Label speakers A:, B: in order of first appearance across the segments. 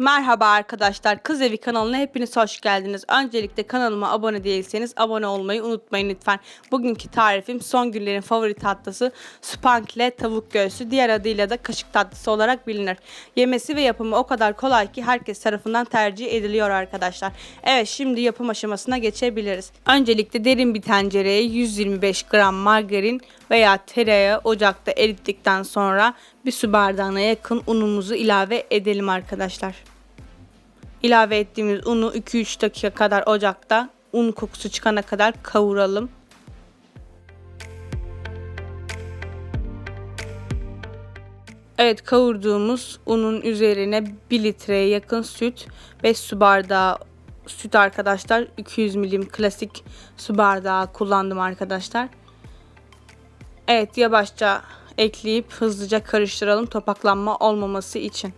A: Merhaba arkadaşlar. Kız Evi kanalına hepiniz hoş geldiniz. Öncelikle kanalıma abone değilseniz abone olmayı unutmayın lütfen. Bugünkü tarifim son günlerin favori tatlısı spankle tavuk göğsü. Diğer adıyla da kaşık tatlısı olarak bilinir. Yemesi ve yapımı o kadar kolay ki herkes tarafından tercih ediliyor arkadaşlar. Evet şimdi yapım aşamasına geçebiliriz. Öncelikle derin bir tencereye 125 gram margarin veya tereyağı ocakta erittikten sonra bir su bardağına yakın unumuzu ilave edelim arkadaşlar. İlave ettiğimiz unu 2-3 dakika kadar ocakta un kokusu çıkana kadar kavuralım. Evet kavurduğumuz unun üzerine 1 litreye yakın süt 5 su bardağı süt arkadaşlar 200 milim klasik su bardağı kullandım arkadaşlar. Evet yavaşça ekleyip hızlıca karıştıralım topaklanma olmaması için.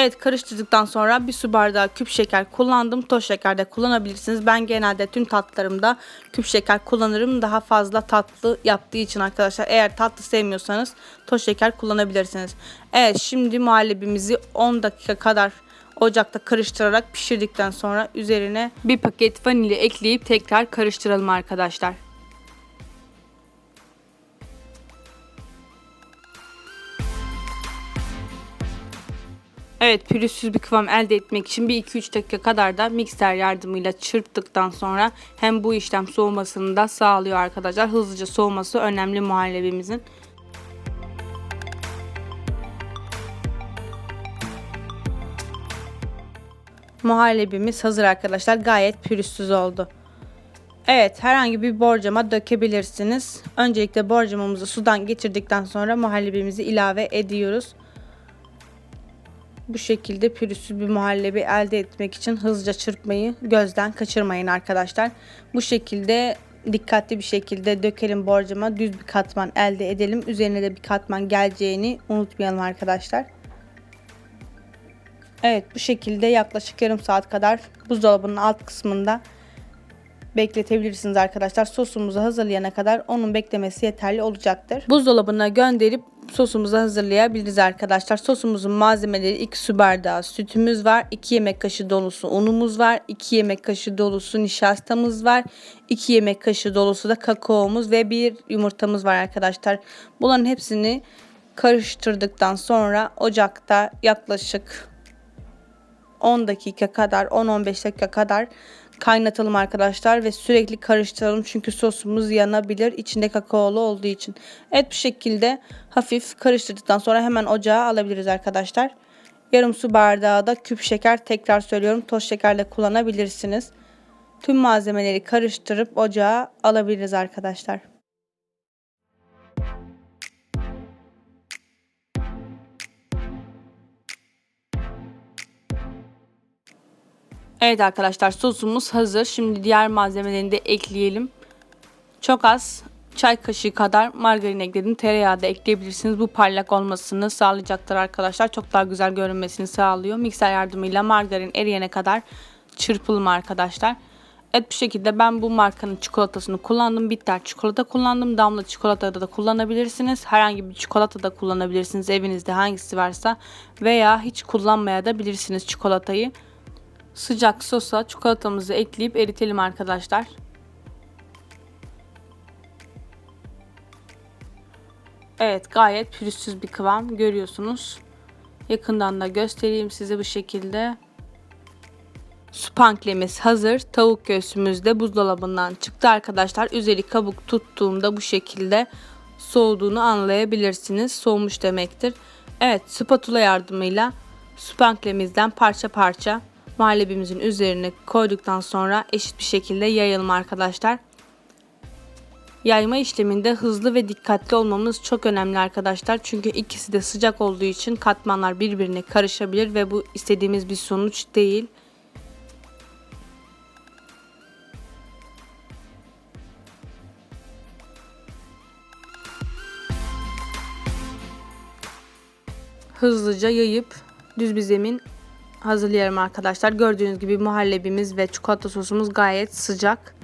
A: Evet karıştırdıktan sonra bir su bardağı küp şeker kullandım. Toz şeker de kullanabilirsiniz. Ben genelde tüm tatlarımda küp şeker kullanırım. Daha fazla tatlı yaptığı için arkadaşlar. Eğer tatlı sevmiyorsanız toz şeker kullanabilirsiniz. Evet şimdi muhallebimizi 10 dakika kadar ocakta karıştırarak pişirdikten sonra üzerine bir paket vanilya ekleyip tekrar karıştıralım arkadaşlar. Evet pürüzsüz bir kıvam elde etmek için bir 2-3 dakika kadar da mikser yardımıyla çırptıktan sonra hem bu işlem soğumasını da sağlıyor arkadaşlar. Hızlıca soğuması önemli muhallebimizin. Muhallebimiz hazır arkadaşlar. Gayet pürüzsüz oldu. Evet herhangi bir borcama dökebilirsiniz. Öncelikle borcamamızı sudan geçirdikten sonra muhallebimizi ilave ediyoruz. Bu şekilde pürüzsüz bir muhallebi elde etmek için hızlıca çırpmayı gözden kaçırmayın arkadaşlar. Bu şekilde dikkatli bir şekilde dökelim borcama düz bir katman elde edelim. Üzerine de bir katman geleceğini unutmayalım arkadaşlar. Evet bu şekilde yaklaşık yarım saat kadar buzdolabının alt kısmında bekletebilirsiniz arkadaşlar. Sosumuzu hazırlayana kadar onun beklemesi yeterli olacaktır. Buzdolabına gönderip sosumuzu hazırlayabiliriz arkadaşlar. Sosumuzun malzemeleri 2 su bardağı sütümüz var. 2 yemek kaşığı dolusu unumuz var. 2 yemek kaşığı dolusu nişastamız var. 2 yemek kaşığı dolusu da kakaomuz ve bir yumurtamız var arkadaşlar. Bunların hepsini karıştırdıktan sonra ocakta yaklaşık 10 dakika kadar 10-15 dakika kadar kaynatalım arkadaşlar ve sürekli karıştıralım çünkü sosumuz yanabilir içinde kakaolu olduğu için. Evet bu şekilde hafif karıştırdıktan sonra hemen ocağa alabiliriz arkadaşlar. Yarım su bardağı da küp şeker tekrar söylüyorum toz şeker de kullanabilirsiniz. Tüm malzemeleri karıştırıp ocağa alabiliriz arkadaşlar. Evet arkadaşlar sosumuz hazır. Şimdi diğer malzemelerini de ekleyelim. Çok az çay kaşığı kadar margarin ekledim. Tereyağı da ekleyebilirsiniz. Bu parlak olmasını sağlayacaktır arkadaşlar. Çok daha güzel görünmesini sağlıyor. Mikser yardımıyla margarin eriyene kadar çırpalım arkadaşlar. Evet bu şekilde ben bu markanın çikolatasını kullandım. Bitter çikolata kullandım. Damla çikolata da kullanabilirsiniz. Herhangi bir çikolata da kullanabilirsiniz. Evinizde hangisi varsa. Veya hiç kullanmaya da bilirsiniz çikolatayı sıcak sosa çikolatamızı ekleyip eritelim arkadaşlar. Evet gayet pürüzsüz bir kıvam görüyorsunuz. Yakından da göstereyim size bu şekilde. Spanklemiz hazır. Tavuk göğsümüz de buzdolabından çıktı arkadaşlar. Üzeri kabuk tuttuğumda bu şekilde soğuduğunu anlayabilirsiniz. Soğumuş demektir. Evet spatula yardımıyla spanklemizden parça parça muhallebimizin üzerine koyduktan sonra eşit bir şekilde yayalım arkadaşlar. Yayma işleminde hızlı ve dikkatli olmamız çok önemli arkadaşlar. Çünkü ikisi de sıcak olduğu için katmanlar birbirine karışabilir ve bu istediğimiz bir sonuç değil. Hızlıca yayıp düz bir zemin hazırlayalım arkadaşlar. Gördüğünüz gibi muhallebimiz ve çikolata sosumuz gayet sıcak.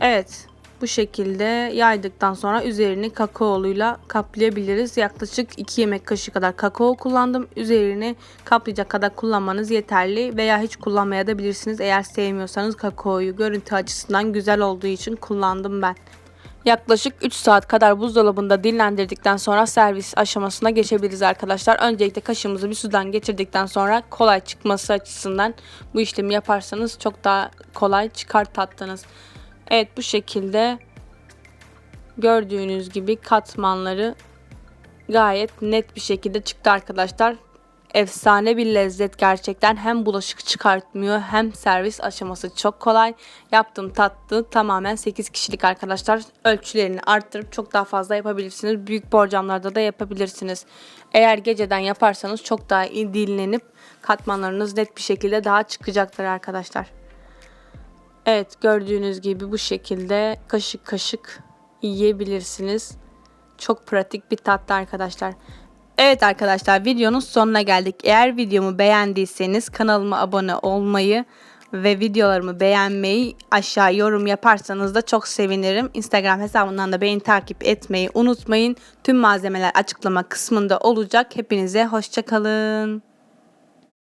A: Evet. Bu şekilde yaydıktan sonra üzerini kakaoluyla kaplayabiliriz. Yaklaşık 2 yemek kaşığı kadar kakao kullandım. Üzerini kaplayacak kadar kullanmanız yeterli veya hiç kullanmaya da bilirsiniz. Eğer sevmiyorsanız kakaoyu görüntü açısından güzel olduğu için kullandım ben. Yaklaşık 3 saat kadar buzdolabında dinlendirdikten sonra servis aşamasına geçebiliriz arkadaşlar. Öncelikle kaşığımızı bir sudan geçirdikten sonra kolay çıkması açısından bu işlemi yaparsanız çok daha kolay çıkar tatlınız. Evet bu şekilde gördüğünüz gibi katmanları gayet net bir şekilde çıktı arkadaşlar. Efsane bir lezzet gerçekten hem bulaşık çıkartmıyor hem servis aşaması çok kolay. Yaptığım tatlı tamamen 8 kişilik arkadaşlar. Ölçülerini arttırıp çok daha fazla yapabilirsiniz. Büyük borcamlarda da yapabilirsiniz. Eğer geceden yaparsanız çok daha iyi dinlenip katmanlarınız net bir şekilde daha çıkacaktır arkadaşlar. Evet gördüğünüz gibi bu şekilde kaşık kaşık yiyebilirsiniz. Çok pratik bir tatlı arkadaşlar. Evet arkadaşlar videonun sonuna geldik. Eğer videomu beğendiyseniz kanalıma abone olmayı ve videolarımı beğenmeyi aşağı yorum yaparsanız da çok sevinirim. Instagram hesabından da beni takip etmeyi unutmayın. Tüm malzemeler açıklama kısmında olacak. Hepinize hoşçakalın.